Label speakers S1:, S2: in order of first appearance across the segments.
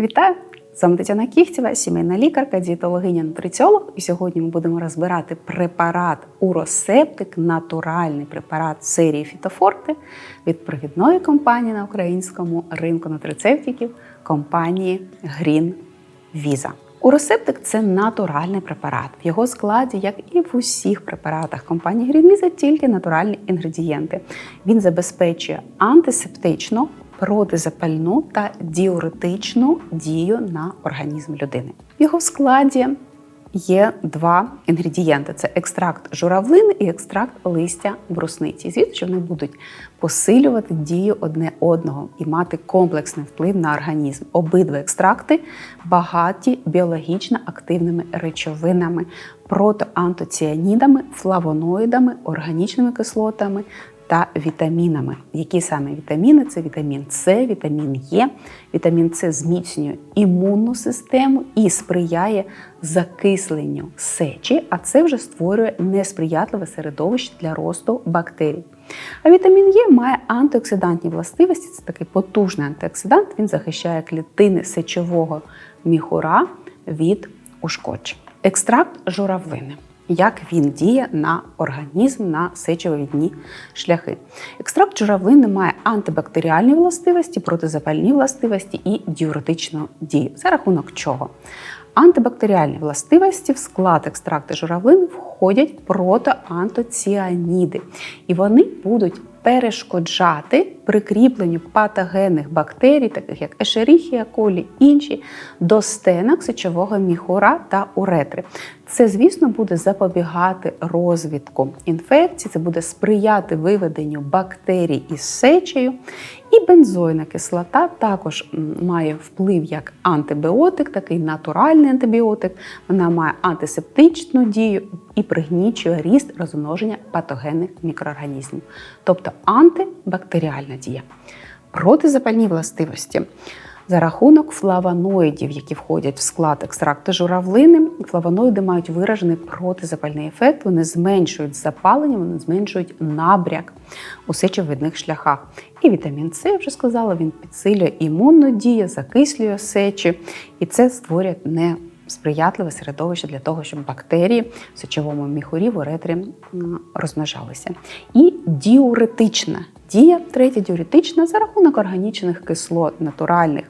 S1: Вітаю! З вами Тетяна Кіхтєва, сімейна лікарка, дієтологиня, нутриціолог. І сьогодні ми будемо розбирати препарат Уросептик, натуральний препарат серії Фітофорте від провідної компанії на українському ринку нутрицептиків компанії Green Visa. Уросептик це натуральний препарат. В його складі, як і в усіх препаратах компанії Visa, тільки натуральні інгредієнти. Він забезпечує антисептичну, протизапальну та діуретичну дію на організм людини. В його складі є два інгредієнти: це екстракт журавлини і екстракт листя брусниці. Звідси, що вони будуть посилювати дію одне одного і мати комплексний вплив на організм. Обидва екстракти багаті біологічно активними речовинами, протиантоціанідами, флавоноїдами, органічними кислотами та вітамінами. Які саме вітаміни? Це вітамін С, вітамін Е. Вітамін С зміцнює імунну систему і сприяє закисленню сечі, а це вже створює несприятливе середовище для росту бактерій. А вітамін Е має антиоксидантні властивості, це такий потужний антиоксидант, він захищає клітини сечового міхура від ушкоджень. Екстракт журавлини як він діє на організм, на сечовидні шляхи. Екстракт журавлини має антибактеріальні властивості, протизапальні властивості і діуретичну дію. За рахунок чого? Антибактеріальні властивості в склад екстракту журавлини входять протоантоціаніди, і вони будуть перешкоджати прикріпленню патогенних бактерій, таких як Ешеріхія колі, інші, до стенок сечового міхура та уретри. Це, звісно, буде запобігати розвитку інфекцій, це буде сприяти виведенню бактерій із сечею. І бензойна кислота також має вплив як антибіотик, такий натуральний антибіотик. Вона має антисептичну дію і пригнічує ріст розмноження патогенних мікроорганізмів, тобто антибактеріальна дія. Протизапальні властивості. За рахунок флавоноїдів, які входять в склад екстракту журавлини, флавоноїди мають виражений протизапальний ефект, вони зменшують запалення, вони зменшують набряк у сечовидних шляхах. І вітамін С, я вже сказала, він підсилює імунну дію, закислює сечі, і це створює не сприятливе середовище для того, щоб бактерії в сечовому міхурі в уретрі розмножалися. І діуретична дія, третя діуретична за рахунок органічних кислот натуральних.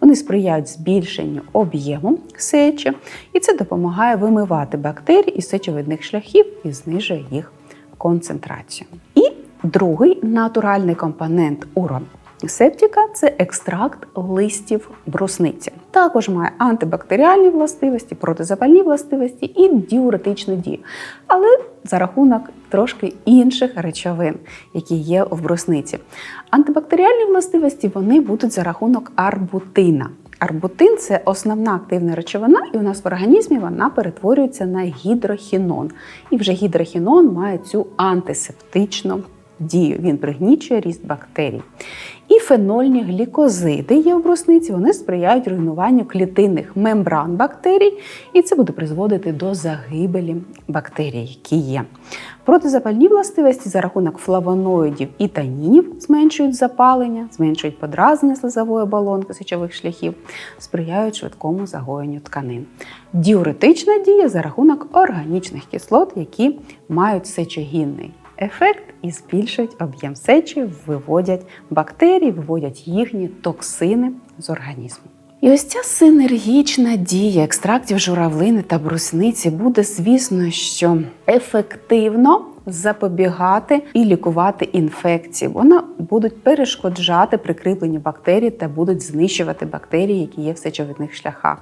S1: Вони сприяють збільшенню об'єму сечі, і це допомагає вимивати бактерії із сечовидних шляхів і знижує їх концентрацію. І другий натуральний компонент урон. Септіка це екстракт листів брусниці. Також має антибактеріальні властивості, протизапальні властивості і діуретичну дію. Але за рахунок трошки інших речовин, які є в брусниці. Антибактеріальні властивості вони будуть за рахунок арбутина. Арбутин це основна активна речовина, і у нас в організмі вона перетворюється на гідрохінон. І вже гідрохінон має цю антисептичну дію. Він пригнічує ріст бактерій. І фенольні глікозиди є в брусниці, вони сприяють руйнуванню клітинних мембран бактерій, і це буде призводити до загибелі бактерій, які є. Протизапальні властивості за рахунок флавоноїдів і танінів зменшують запалення, зменшують подразнення слизової оболонки сечових шляхів, сприяють швидкому загоєнню тканин. Діуретична дія за рахунок органічних кислот, які мають сечогінний ефект і збільшують об'єм сечі, виводять бактерії, виводять їхні токсини з організму. І ось ця синергічна дія екстрактів журавлини та брусниці буде, звісно, що ефективно запобігати і лікувати інфекції. Вони будуть перешкоджати прикріпленню бактерій та будуть знищувати бактерії, які є в сечовидних шляхах.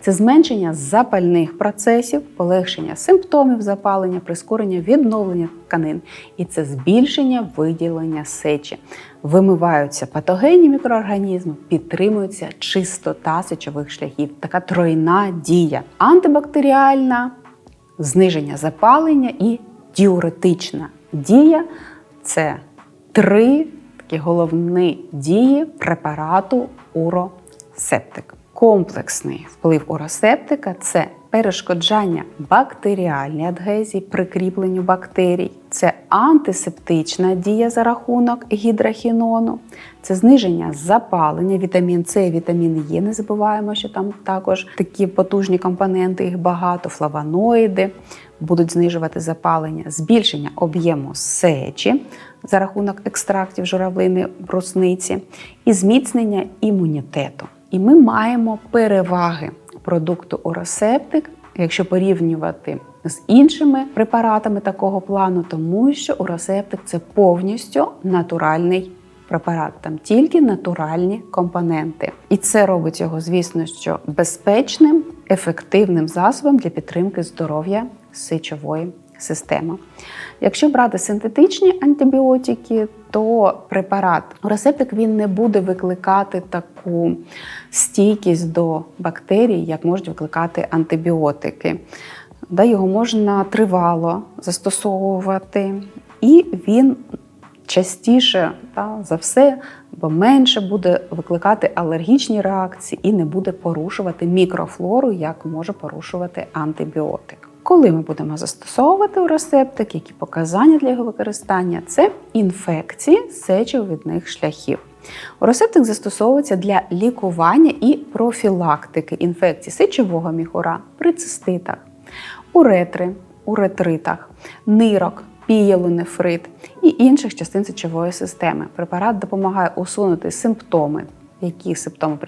S1: Це зменшення запальних процесів, полегшення симптомів запалення, прискорення відновлення тканин, і це збільшення виділення сечі. Вимиваються патогенні мікроорганізми, підтримується чистота сечових шляхів. Така тройна дія антибактеріальна, зниження запалення і діуретична дія це три такі головні дії препарату уросептик. Комплексний вплив уросептика це перешкоджання бактеріальній адгезії, прикріпленню бактерій, це антисептична дія за рахунок гідрахінону, це зниження запалення, вітамін С, вітамін Е. Не забуваємо, що там також такі потужні компоненти, їх багато, флавоноїди будуть знижувати запалення, збільшення об'єму сечі за рахунок екстрактів журавлини брусниці і зміцнення імунітету. І ми маємо переваги продукту Оросептик, якщо порівнювати з іншими препаратами такого плану, тому що Оросептик це повністю натуральний препарат, там тільки натуральні компоненти. І це робить його, звісно, що безпечним, ефективним засобом для підтримки здоров'я сечової системи. Якщо брати синтетичні антибіотики, то препарат Оросептик він не буде викликати таку стійкість до бактерій, як можуть викликати антибіотики. Да, Його можна тривало застосовувати, і він частіше та, за все, бо менше буде викликати алергічні реакції і не буде порушувати мікрофлору, як може порушувати антибіотик. Коли ми будемо застосовувати уросептик, які показання для його використання це інфекції сечовидних шляхів. Уросептик застосовується для лікування і профілактики інфекцій сечового міхура при циститах, уретри, уретритах, нирок, пієлонефрит і інших частин сечової системи. Препарат допомагає усунути симптоми. Які симптоми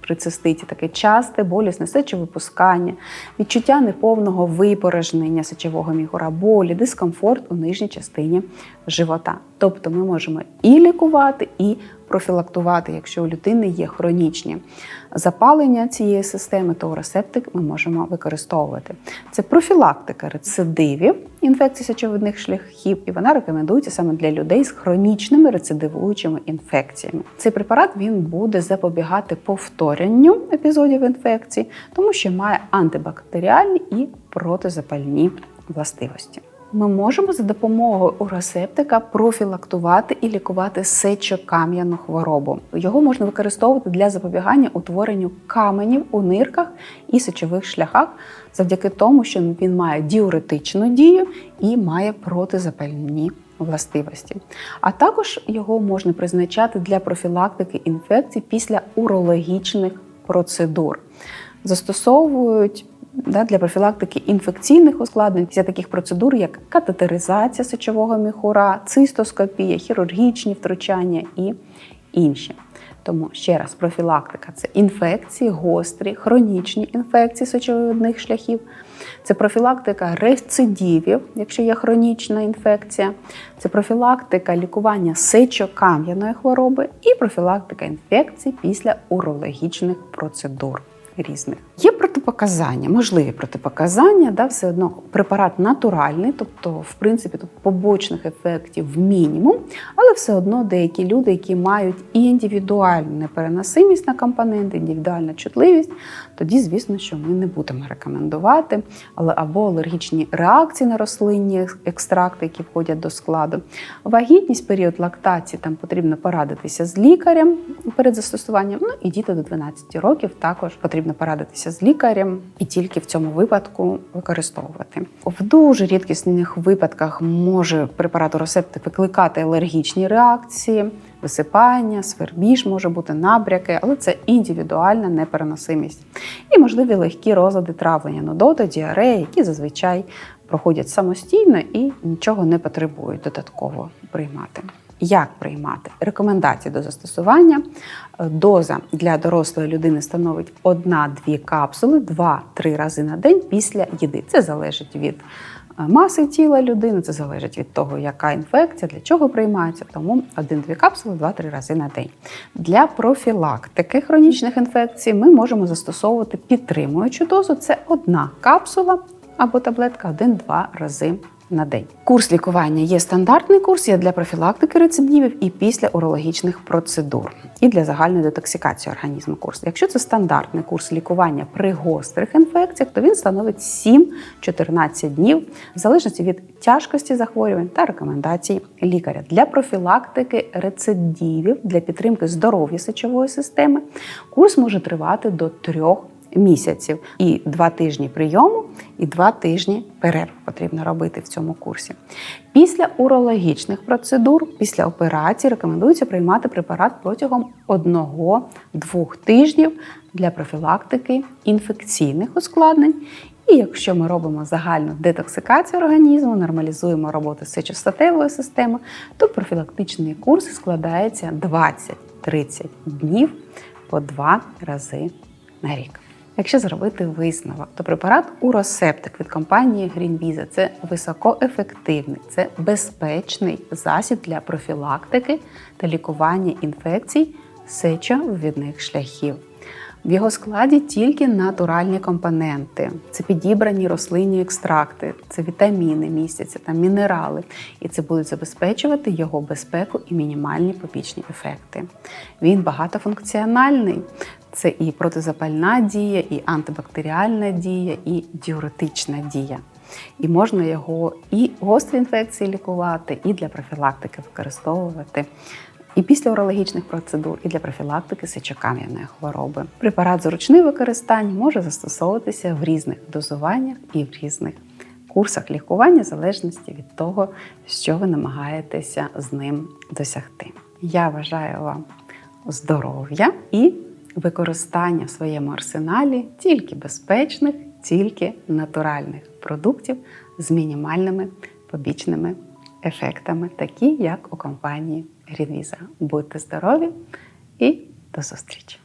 S1: при циститі? Таке часте, болісне сечовипускання, відчуття неповного випорожнення сечового мігура, болі, дискомфорт у нижній частині живота. Тобто ми можемо і лікувати, і профілактувати, якщо у людини є хронічні запалення цієї системи, то уросептик ми можемо використовувати. Це профілактика рецидивів інфекцій сечовидних шляхів, і вона рекомендується саме для людей з хронічними рецидивуючими інфекціями. Цей препарат він буде запобігати повторенню епізодів інфекції, тому що має антибактеріальні і протизапальні властивості. Ми можемо за допомогою уросептика профілактувати і лікувати сечокам'яну хворобу. Його можна використовувати для запобігання утворенню каменів у нирках і сечових шляхах, завдяки тому, що він має діуретичну дію і має протизапальні властивості. А також його можна призначати для профілактики інфекцій після урологічних процедур. Застосовують для профілактики інфекційних ускладнень після таких процедур, як катетеризація сечового міхура, цистоскопія, хірургічні втручання і інші. Тому ще раз, профілактика це інфекції, гострі, хронічні інфекції сечовидних шляхів, це профілактика рецидивів, якщо є хронічна інфекція, це профілактика лікування сечокам'яної хвороби і профілактика інфекцій після урологічних процедур різних. Протипоказання, можливі протипоказання, да, все одно препарат натуральний, тобто, в принципі, тут побочних ефектів мінімум, але все одно деякі люди, які мають індивідуальну непереносимість на компоненти, індивідуальну чутливість, тоді, звісно, що ми не будемо рекомендувати, але або алергічні реакції на рослинні екстракти, які входять до складу. Вагітність, період лактації, там потрібно порадитися з лікарем перед застосуванням. Ну і діти до 12 років також потрібно порадитися з лікарем і тільки в цьому випадку використовувати. В дуже рідкісних випадках може препарат Оросептик викликати алергічні реакції, висипання, свербіж може бути набряки, але це індивідуальна непереносимість. І можливі легкі розлади травлення нудоти, діарея, які зазвичай проходять самостійно і нічого не потребують додатково приймати. Як приймати рекомендації до застосування? Доза для дорослої людини становить 1-2 капсули 2-3 рази на день після їди. Це залежить від маси тіла людини, це залежить від того, яка інфекція, для чого приймається. Тому 1-2 капсули 2-3 рази на день. Для профілактики хронічних інфекцій ми можемо застосовувати підтримуючу дозу. Це одна капсула або таблетка 1-2 рази на день. Курс лікування є стандартний курс, є для профілактики рецидивів і після урологічних процедур, і для загальної детоксикації організму курс. Якщо це стандартний курс лікування при гострих інфекціях, то він становить 7-14 днів, в залежності від тяжкості захворювань та рекомендацій лікаря. Для профілактики рецидивів, для підтримки здоров'я сечової системи, курс може тривати до трьох місяців і два тижні прийому і два тижні перерв потрібно робити в цьому курсі. Після урологічних процедур, після операції рекомендується приймати препарат протягом 1-2 тижнів для профілактики інфекційних ускладнень. І якщо ми робимо загальну детоксикацію організму, нормалізуємо роботу сечостатевої системи, то профілактичний курс складається 20-30 днів по два рази на рік. Якщо зробити висновок, то препарат Уросептик від компанії GreenVisa – це високоефективний, це безпечний засіб для профілактики та лікування інфекцій сечовивідних шляхів. В його складі тільки натуральні компоненти, це підібрані рослинні екстракти, це вітаміни містяться, там мінерали, і це будуть забезпечувати його безпеку і мінімальні побічні ефекти. Він багатофункціональний. Це і протизапальна дія, і антибактеріальна дія, і діуретична дія. І можна його і гострі інфекції лікувати, і для профілактики використовувати. І після урологічних процедур, і для профілактики сечокам'яної хвороби. Препарат зручний використання може застосовуватися в різних дозуваннях і в різних курсах лікування, в залежності від того, що ви намагаєтеся з ним досягти. Я бажаю вам здоров'я і використання в своєму арсеналі тільки безпечних, тільки натуральних продуктів з мінімальними побічними ефектами, такі як у компанії Рінвіза. Будьте здорові і до зустрічі!